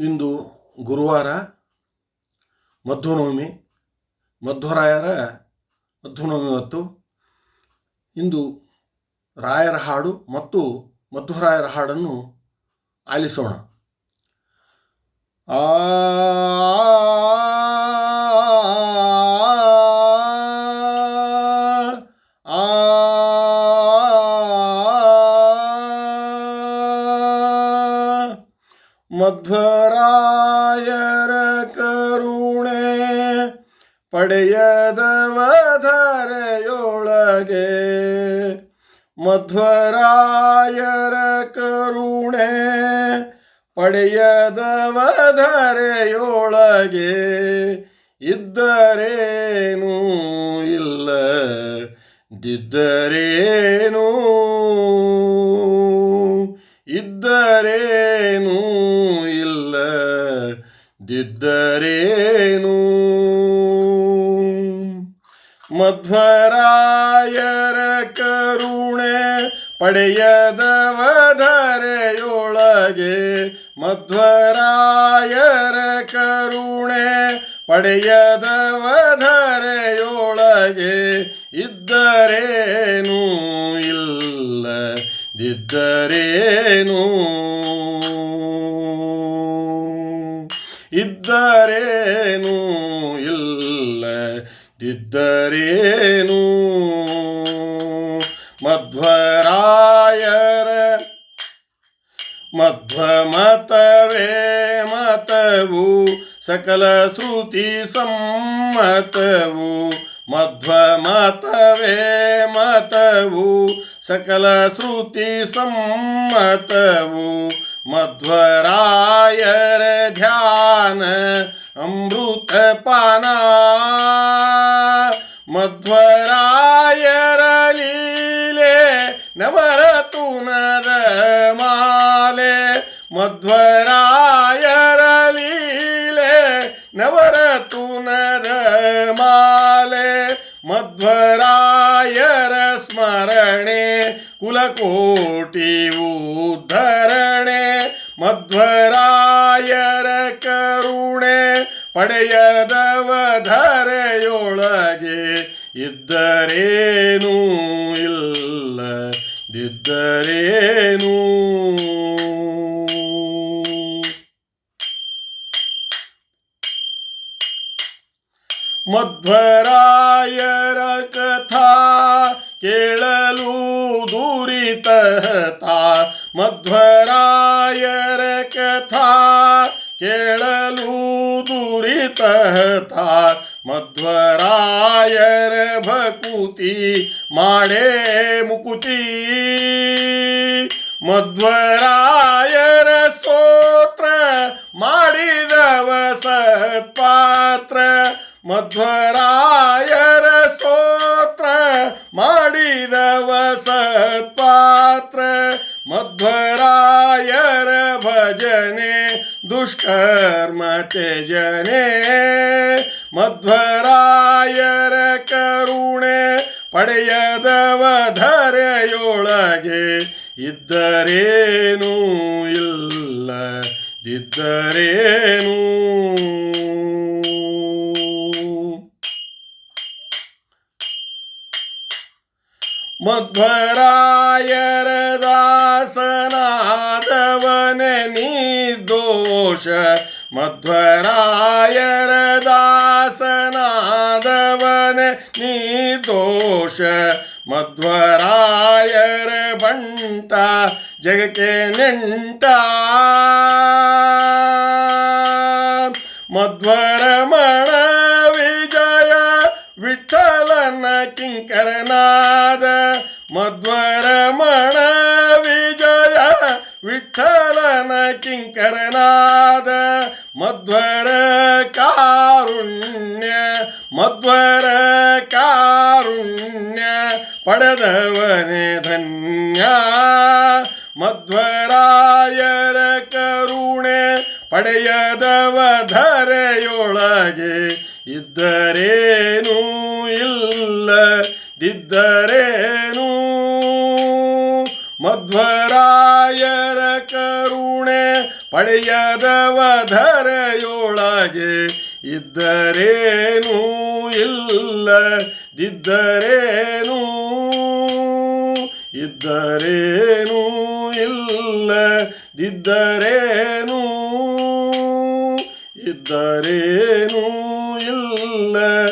ಇಂದು ಗುರುವಾರ ಮಧ್ವನವಮಿ ಮಧ್ವರಾಯರ ಮಧ್ವನವಮಿ ಹೊತ್ತು ಇಂದು ರಾಯರ ಹಾಡು ಮತ್ತು ಮಧ್ವರಾಯರ ಹಾಡನ್ನು ಆಲಿಸೋಣ. ಆ ಮಧ್ವರಾಯರ ಕರುಣೆ ಪಡೆಯದವಧರೆಯೊಳಗೆ. ಮಧ್ವರಾಯರ ಕರುಣೆ ಪಡೆಯದವಧರೆಯೊಳಗೆ. ಇದ್ದರೇನೂ ಇಲ್ಲ ದಿದ್ದರೇನೂ ದಿದ್ದರೇನೂ ಮಧ್ವರಾಯರ ಕರುಣೆ ಪಡೆಯದವಧರೆಯೊಳಗೆ ಮಧ್ವರಾಯರ ಕರುಣೆ ಪಡೆಯದವಧರೆಯೊಳಗೆ ಇದ್ದರೇನು? ಇಲ್ಲ ದಿದ್ದರೇನೂ ಇದ್ದರೇನೂ ಇಲ್ಲ, ದಿದ್ದರೇನೂ ಮಧ್ವರಾಯರ ಮಧ್ವ ಮತವೇ ಮತವು ಸಕಲ ಶ್ರುತಿ ಸಮ್ಮತವು ಮಧ್ವ ಮತವೇ ಮತವು, ಸಕಲ ಶ್ರುತಿ ಸಮ್ಮತವು मध्वरायर ध्यान अमृत पाना मध्वरायर लीले नवरतून माले मध्वरायर लीले नवरतून ಕುಲಕೋಟಿ ಉದ್ಧರಣೆ ಮಧ್ವರಾಯರ ಕರುಣೆ ಪಡೆಯದವ ಧರೆಯೊಳಗೆ ಇದ್ದರೇನೂ ಇಲ್ಲ ದಿದ್ದರೇನೂ ಮಧ್ವರಾಯರ ಕಥಾ ಕೇಳಲು ದುರಿತತಾ ಮಧ್ವರಾಯರ ಕಥಾ ಕೇಳಲು ದುರಿತತಾ ಮಧ್ವರಾಯರ ಭಕುತಿ ಮಾಡೇ ಮುಕುತಿ ಮಧ್ವರಾಯರ ಸ್ತೋತ್ರ ಮಾಡಿದವ ಸತ್ಪಾತ್ರ ಮಧ್ವರಾಯರ ಸತ್ಪಾತ್ರ ಮಧ್ವರಾಯರ ಭಜನೆ ದುಷ್ಕರ್ಮ ತ್ಯಜನೆ. ಮಧ್ವರಾಯರ ಕರುಣೆ ಪಡೆಯದವ ಧರೆಯೊಳಗೆ ಇದ್ದರೇನೂ ಇಲ್ಲ ದಿದ್ದರೇನೂ ಮಧ್ವರಾಯರ ದಾಸನಾದವನ ನಿರ್ದೋಷ ಮಧ್ವರಾಯರ ದಾಸನಾದವನ ನಿರ್ದೋಷ ಮಧ್ವರಾಯರ ಬಂಟ ಜಗಕ್ಕೆ ನೆಂಟ. ಕಿಂಕರನಾದ ಮಧ್ವರಮಣ ವಿಜಯ ವಿಠಲನ ಕಿಂಕರನಾದ ಮಧ್ವರ ಕಾರುಣ್ಯ ಮಧ್ವರ ಕಾರುಣ್ಯ ಪಡೆದವನೇ ಧನ್ಯ. ಮಧ್ವರಾಯರ ಪಡೆಯದವ ಧರೆಯೊಳಗೆ ಇದ್ದರೇನೂ ಇಲ್ಲ ದಿದ್ದರೇನು. ಮಧ್ವರಾಯರ ಕರುಣೆ ಪಡೆಯದವ ಧರೆಯೊಳಗೆ ಇದ್ದರೇನೂ ಇದ್ದರೇನು ಇದ್ದರೇನೂ ಇಲ್ಲದಿದ್ದರೇನೂ ಇದ್ದರೇನೂ ಇಲ್ಲದಿದ್ದರೇನೂ.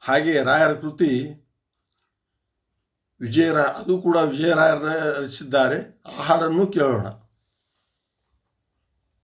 ಹಾಗೆ ರಾಯರ ಕೃತಿ ವಿಜಯರ ಅದು ಕೂಡ ವಿಜಯರಾಯರ ರಚಿಸಿದ್ದಾರೆ. ಆಹಾರನ್ನು ಕೇಳೋಣ.